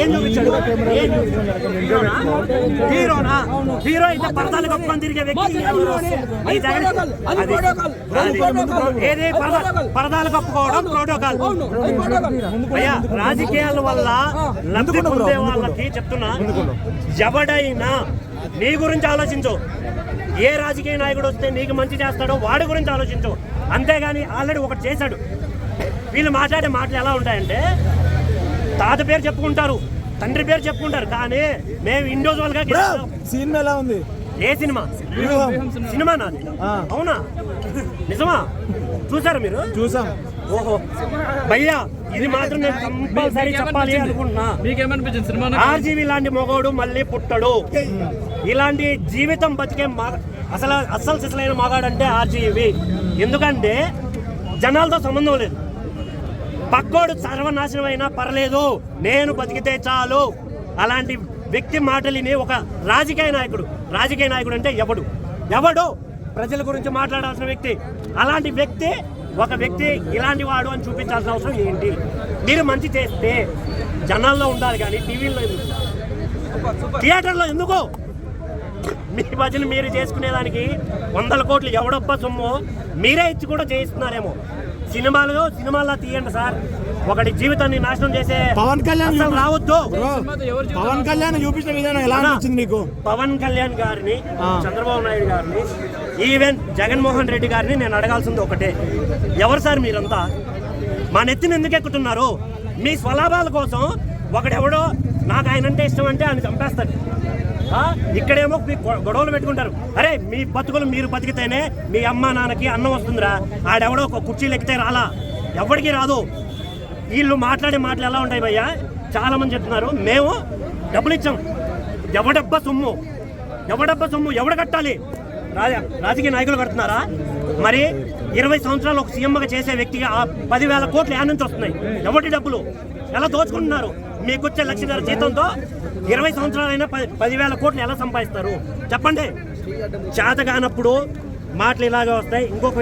ఏం చూపించాడు ఏం హీరోనా? హీరోనా హీరో అయితే పరదాలు కప్పుకొని తిరిగే వ్యక్తి ఏదే ఏది పరదాలు కప్పుకోవడం ప్రోటోకాల్ అయ్యా రాజకీయాల వల్ల లబ్ధి పొందే వాళ్ళకి చెప్తున్నా ఎవడైనా నీ గురించి ఆలోచించు ఏ రాజకీయ నాయకుడు వస్తే నీకు మంచి చేస్తాడో వాడి గురించి ఆలోచించు అంతేగాని ఆల్రెడీ ఒకటి చేశాడు వీళ్ళు మాట్లాడే మాటలు ఎలా ఉంటాయంటే తాత పేరు చెప్పుకుంటారు తండ్రి పేరు చెప్పుకుంటారు కానీ మేము ఇండివిజువల్గా. సినిమా ఎలా ఉంది? ఏ సినిమా? సినిమా నాది. ఆ. అవునా? నిజమా? చూసారా మీరు? చూసాం. ఓహో. భయ్యా ఇది మాత్రం నేను కంపల్సరీ చెప్పాలి అనుకుంటున్నా. మీకేమనిపించింది సినిమా ఆర్జీవి లాంటి మగోడు మళ్ళీ పుట్టడు. ఇలాంటి జీవితం బతికే అసలు అస్సలు సిసలైన మగాడంటే ఆర్జీవి. ఎందుకంటే జనాలతో సంబంధం లేదు. పక్కోడు సర్వనాశనం అయినా పర్లేదు. నేను బతికితే చాలు. అలాంటి వ్యక్తి మాటలిని ఒక రాజకీయ నాయకుడు రాజకీయ నాయకుడు అంటే ఎవడు? ఎవడు? ప్రజల గురించి మాట్లాడాల్సిన వ్యక్తి. అలాంటి వ్యక్తి ఒక వ్యక్తి ఇలాంటి వాడు అని చూపించాల్సిన అవసరం ఏంటి? మీరు మంచి చేస్తే జనాల్లో ఉండాలి కానీ టీవీలో ఎందుకు? థియేటర్లో ఎందుకు? మీ భజన మీరు చేసుకునేదానికి వందల కోట్లు ఎవడొప్ప సొమ్ము? మీరే ఇచ్చి కూడా చేయిస్తున్నారేమో. సినిమాలు సినిమాల్లో తీయండి సార్. ఒకటి జీవితాన్ని నాశనం చేసే పవన్ కళ్యాణ్ రావద్దు. పవన్ కళ్యాణ్ చూపించిన విధానం ఎలా అనిపించింది మీకు పవన్ కళ్యాణ్ గారిని. చంద్రబాబు నాయుడు గారిని ఈవెన్ జగన్మోహన్ రెడ్డి గారిని నేను అడగాల్సింది ఒకటే. ఎవరు సార్ మీరంతా? మా నెత్తిని ఎందుకు ఎక్కుతున్నారు? మీ స్వలాభాల కోసం ఒకడెవడో నాకు ఆయన అంటే ఇష్టం అంటే ఆయన చంపేస్తాడు? ఇక్కడేమో మీ గొ- గొడవలు పెట్టుకుంటారు. అరే మీ బతుకులు మీరు బతికితేనే మీ అమ్మ నాన్నకి అన్నం వస్తుందిరా. ఆడెవడో ఒక కుర్చీలు ఎక్కితే రాలా. ఎవరికి రాదు. వీళ్ళు మాట్లాడే మాటలు ఎలా ఉంటాయి భయ్యా? చాలామంది చెప్తున్నారు. మేము డబ్బులు ఇచ్చాం. ఎవడబ్బా సొమ్ము? ఎవడబ్బా సొమ్ము? ఎవడ కట్టాలి? రాజ రాజకీయ నాయకులు కడుతున్నారా? మరి ఇరవై సంవత్సరాలు ఒక సీఎంగా చేసే వ్యక్తికి ఆ పదివేల కోట్లు యాడ్ నుంచి వస్తున్నాయి. ఎవరి డబ్బులు? ఎలా దోచుకుంటున్నారు? మీకు వచ్చే లక్షన్నర జీతంతో ఇరవై సంవత్సరాలైనా పది పదివేల కోట్లు ఎలా సంపాదిస్తారు? చెప్పండి. చేతగానప్పుడు మాటలు ఇలాగే వస్తాయి. ఇంకొక